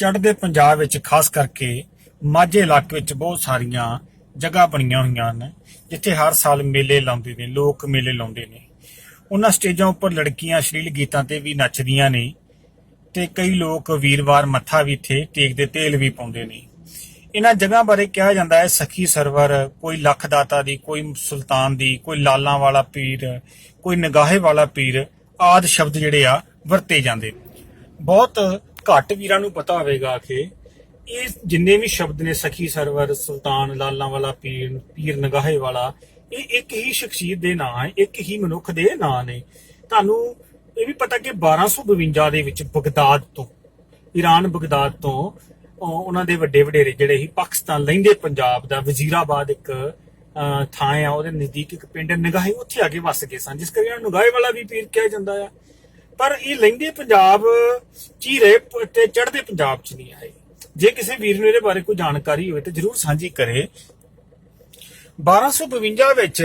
ਚੜ੍ਹਦੇ ਪੰਜਾਬ ਵਿੱਚ ਖਾਸ ਕਰਕੇ ਮਾਝੇ ਇਲਾਕੇ ਵਿੱਚ ਬਹੁਤ ਸਾਰੀਆਂ ਜਗ੍ਹਾ ਬਣੀਆਂ ਹੋਈਆਂ ਹਨ, ਜਿੱਥੇ ਹਰ ਸਾਲ ਮੇਲੇ ਲਾਉਂਦੇ ਨੇ, ਲੋਕ ਮੇਲੇ ਲਾਉਂਦੇ ਨੇ। ਉਹਨਾਂ ਸਟੇਜਾਂ ਉੱਪਰ ਲੜਕੀਆਂ ਸ਼ਰੀਲ ਗੀਤਾਂ ਤੇ ਵੀ ਨੱਚਦੀਆਂ ਨੇ ਤੇ ਕਈ ਲੋਕ ਵੀਰਵਾਰ ਮੱਥਾ ਵੀ ਇੱਥੇ ਟੇਕਦੇ ਤੇਲ ਵੀ ਪਾਉਂਦੇ ਨੇ। ਇਹਨਾਂ ਜਗ੍ਹਾ ਬਾਰੇ ਕਿਹਾ ਜਾਂਦਾ ਹੈ, ਸਖੀ ਸਰਵਰ, ਕੋਈ ਲੱਖ ਦਾਤਾ ਦੀ, ਕੋਈ ਸੁਲਤਾਨ ਦੀ, ਕੋਈ ਲਾਲਾਂ ਵਾਲਾ ਪੀਰ, ਕੋਈ ਨਗਾਹੇ ਵਾਲਾ ਪੀਰ, ਆਦ ਸ਼ਬਦ ਜਿਹੜੇ ਆ ਵਰਤੇ ਜਾਂਦੇ ਬਹੁਤ ਘੱਟ ਵੀਰਾਂ ਨੂੰ ਪਤਾ ਹੋਵੇਗਾ ਕਿ ਇਹ ਜਿੰਨੇ ਵੀ ਸ਼ਬਦ ਨੇ ਸਖੀ ਸਰਵਰ ਸੁਲਤਾਨ ਲਾਲਾਂ ਵਾਲਾ ਪੀਰ ਪੀਰ ਨਗਾਹੇ ਵਾਲਾ ਇਹ ਇੱਕ ਹੀ ਸ਼ਖਸੀਅਤ ਦੇ ਨਾਂ ਹੈ ਇੱਕ ਹੀ ਮਨੁੱਖ ਦੇ ਨਾਂ ਨੇ। ਤੁਹਾਨੂੰ ਇਹ ਵੀ ਪਤਾ ਕਿ 1252 ਦੇ ਵਿੱਚ ਬਗਦਾਦ ਤੋਂ ਈਰਾਨ ਬਗਦਾਦ ਤੋਂ ਉਹਨਾਂ ਦੇ ਵੱਡੇ ਵਡੇਰੇ ਜਿਹੜੇ ਹੀ ਪਾਕਿਸਤਾਨ ਲੈਂਦੇ ਪੰਜਾਬ ਦਾ ਵਜ਼ੀਰਾਬਾਦ ਇੱਕ ਅਹ, ਥਾਂ ਆ ਉਹਦੇ ਨਜ਼ਦੀਕ ਇੱਕ ਪਿੰਡ ਨਗਾਹੇ ਉੱਥੇ ਆ ਕੇ ਵਸ ਗਏ ਸਨ ਜਿਸ ਕਰਕੇ ਇਹਨਾਂ ਨੂੰ ਨਗਾਹੇ ਵਾਲਾ ਵੀ ਪੀਰ ਕਿਹਾ ਜਾਂਦਾ ਆ। ਪਰ ਇਹ ਲੈਂਦੇ ਪੰਜਾਬ ਚ ਹੀ ਰਹੇ ਤੇ ਚੜ੍ਹਦੇ ਪੰਜਾਬ ਚ ਨਹੀਂ ਆਏ। ਜੇ ਕਿਸੇ ਵੀਰ ਨੂੰ ਇਹਦੇ ਬਾਰੇ ਕੋਈ ਜਾਣਕਾਰੀ ਹੋਵੇ ਤਾਂ ਜਰੂਰ ਸਾਂਝੀ ਕਰੇ। 1252 ਵਿੱਚ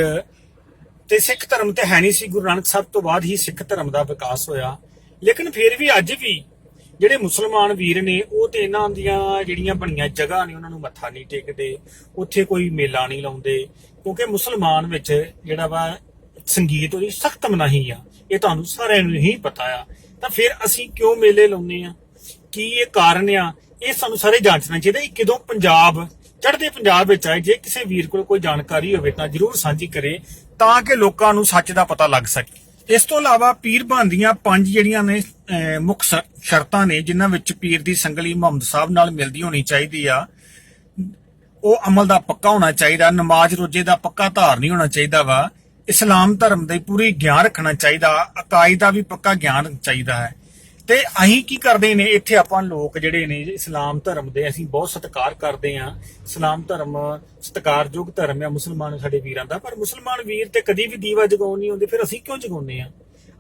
ਤੇ ਸਿੱਖ ਧਰਮ ਤੇ ਹੈ ਨਹੀਂ ਸੀ, ਗੁਰੂ ਨਾਨਕ ਸਾਹਿਬ ਤੋਂ ਬਾਅਦ ਹੀ ਸਿੱਖ ਧਰਮ ਦਾ ਵਿਕਾਸ ਹੋਇਆ। ਲੇਕਿਨ ਫਿਰ ਵੀ ਅੱਜ ਵੀ ਜਿਹੜੇ ਮੁਸਲਮਾਨ ਵੀਰ ਨੇ, ਉਹ ਤੇ ਇਹਨਾਂ ਦੀਆਂ ਜਿਹੜੀਆਂ ਬਣੀਆਂ ਜਗ੍ਹਾ ਨੇ, ਉਹਨਾਂ ਨੂੰ ਮੱਥਾ ਨਹੀਂ ਟੇਕਦੇ, ਉੱਥੇ ਕੋਈ ਮੇਲਾ ਨਹੀਂ ਲਾਉਂਦੇ। ਕਿਉਂਕਿ ਮੁਸਲਮਾਨ ਵਿੱਚ ਜਿਹੜਾ ਵਾ ਸੰਗੀਤ ਉਹਦੀ ਸਖਤ ਮਨਾਹੀ ਆ। ਇਹ ਤੁਹਾਨੂੰ ਸਾਰਿਆਂ ਨੂੰ ਹੀ ਪਤਾ ਆ। ਤਾਂ ਫਿਰ ਅਸੀਂ ਕਿਉਂ ਮੇਲੇ ਲਾਉਂਦੇ ਆ? ਕੀ ਇਹ ਕਾਰਨ ਆ? ਇਹ ਸਾਨੂੰ ਸਾਰੇ ਜਾਂਚਣਾ ਚਾਹੀਦਾ ਇਹ ਕਿਦੋਂ ਪੰਜਾਬ, ਚੜ੍ਹਦੇ ਪੰਜਾਬ ਵਿੱਚ ਆਏ। ਜੇ ਕਿਸੇ ਵੀਰ ਕੋਲ ਕੋਈ ਜਾਣਕਾਰੀ ਹੋਵੇ ਤਾਂ ਜਰੂਰ ਸਾਂਝੀ ਕਰੇ, ਤਾਂ ਕਿ ਲੋਕਾਂ ਨੂੰ ਸੱਚ ਦਾ ਪਤਾ ਲੱਗ ਸਕੇ। ਇਸ ਤੋਂ ਇਲਾਵਾ ਪੀਰ ਬੰਦੀਆਂ ਪੰਜ ਜਿਹੜੀਆਂ ਨੇ ਮੁੱਖ ਸ਼ਰਤਾਂ ਨੇ, ਜਿਨ੍ਹਾਂ ਵਿੱਚ ਪੀਰ ਦੀ ਸੰਗਲੀ ਮੁਹੰਮਦ ਸਾਹਿਬ ਨਾਲ ਮਿਲਦੀ ਹੋਣੀ ਚਾਹੀਦੀ ਆ, ਉਹ ਅਮਲ ਦਾ ਪੱਕਾ ਹੋਣਾ ਚਾਹੀਦਾ, ਨਮਾਜ਼ ਰੋਜੇ ਦਾ ਪੱਕਾ ਧਾਰ ਨਹੀਂ ਹੋਣਾ ਚਾਹੀਦਾ ਵਾ। ਇਸਲਾਮ ਧਰਮ ਦੇ ਪੂਰੀ ਗਿਆਨ ਰੱਖਣਾ ਚਾਹੀਦਾ, ਅਕਾਇਦ ਦਾ ਵੀ ਪੱਕਾ ਗਿਆਨ ਚਾਹੀਦਾ ਹੈ। ਤੇ ਅਸੀਂ ਕੀ ਕਰਦੇ ਨੇ, ਇੱਥੇ ਆਪਾਂ ਲੋਕ ਜਿਹੜੇ ਨੇ, ਇਸਲਾਮ ਧਰਮ ਦੇ ਅਸੀਂ ਬਹੁਤ ਸਤਿਕਾਰ ਕਰਦੇ ਆ ਇਸਲਾਮ ਧਰਮ ਸਤਿਕਾਰਯੋਗ ਧਰਮ ਆ ਮੁਸਲਮਾਨ ਸਾਡੇ ਵੀਰਾਂ ਦਾ। ਪਰ ਮੁਸਲਮਾਨ ਵੀਰ ਤੇ ਕਦੀ ਵੀ ਦੀਵਾ ਜਗਾਉਣ ਨਹੀਂ ਹੁੰਦੇ ਫਿਰ ਅਸੀਂ ਕਿਉਂ ਜਗਾਉਂਦੇ ਆ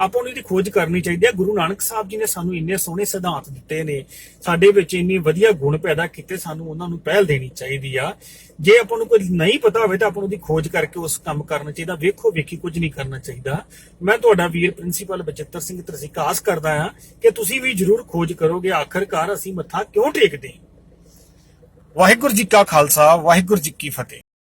ਆਪਾਂ ਨੂੰ ਇਹਦੀ ਖੋਜ ਕਰਨੀ ਚਾਹੀਦੀ ਹੈ। ਗੁਰੂ ਨਾਨਕ ਸਾਹਿਬ ਜੀ ਨੇ ਸਾਨੂੰ ਇੰਨੇ ਸੋਹਣੇ ਸਿਧਾਂਤ ਦਿੱਤੇ ਨੇ। ਸਾਡੇ ਵਿੱਚ ਇੰਨੇ ਵਧੀਆ ਗੁਣ ਪੈਦਾ ਕੀਤੇ, ਸਾਨੂੰ ਉਹਨਾਂ ਨੂੰ ਪਹਿਲ ਦੇਣੀ ਚਾਹੀਦੀ ਆ। ਜੇ ਆਪਾਂ ਨੂੰ ਕੋਈ ਨਹੀਂ ਪਤਾ ਹੋਵੇ ਤਾਂ ਆਪਾਂ ਨੂੰ ਉਹਦੀ ਖੋਜ ਕਰਕੇ ਉਸ ਕੰਮ ਕਰਨਾ ਚਾਹੀਦਾ। ਵੇਖੋ, ਵੇਖੀ ਕੁਝ ਨਹੀਂ ਕਰਨਾ ਚਾਹੀਦਾ। ਮੈਂ ਤੁਹਾਡਾ ਵੀਰ ਪ੍ਰਿੰਸੀਪਲ ਬਚਿੱਤਰ ਸਿੰਘ ਤਰਸੀਕ ਆਸ ਕਰਦਾ ਆ ਕਿ ਤੁਸੀਂ ਵੀ ਜਰੂਰ ਖੋਜ ਕਰੋਗੇ। ਆਖਰਕਾਰ ਅਸੀਂ ਮੱਥਾ ਕਿਉਂ ਟੇਕਦੇ ਵਾਹਿਗੁਰੂ ਜੀ ਕਾ ਖਾਲਸਾ, ਵਾਹਿਗੁਰੂ ਜੀ ਕੀ ਫਤਿਹ।